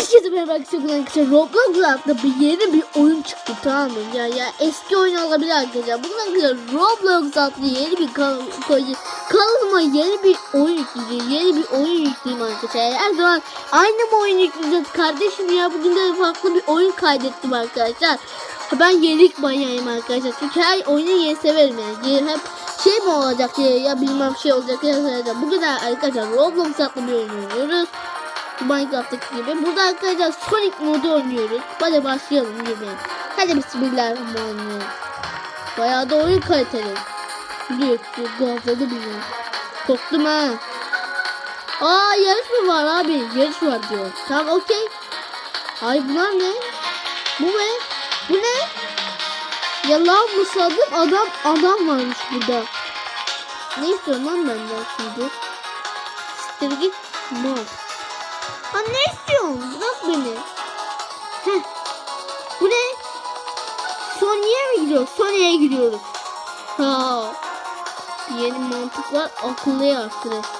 Herkese merhaba arkadaşlar. Roblox adlı bir yeni bir oyun çıktı tamam mı? Ya ya eski oyun olabilir arkadaşlar. Bundan arkadaşlar Roblox adlı yeni bir kan- koy- kanalıma yeni bir oyun yükleyeceğim. Yeni bir oyun yükleyeyim arkadaşlar. Her zaman aynı mı oyun yükleyeceğiz kardeşim ya? Bugün de farklı bir oyun kaydettim arkadaşlar. Ben yenilik manyağıyım arkadaşlar. Çünkü her oyunu yeni severim yani. Hep şey mi olacak ya, ya bilmem şey olacak ya. Bugün arkadaşlar Roblox adlı bir oyun oynuyoruz. Minecraft'taki gibi. Burada arkadaşlar Sonic modu oynuyoruz. Hadi başlayalım gibi. Hadi bismillahirrahmanirrahim. Bayağı da oyun kaliteli. Biliyorsun gazladı bizi. Korktum ha. Aa yarış mı var abi? Yarış var diyor. Tamam okey. Ay bunlar ne? Bu ne? Bu ne? Ya lan mı sandım adam adam varmış burada. Ne istiyorum lan benden şimdi? Siktir git. Mal. Ha ne istiyorsun? Bırak beni. Heh. Bu ne? Sony'e mi gidiyoruz? Sony'e gidiyoruz. Ha. Yeni mantıklar akıllıya artırır.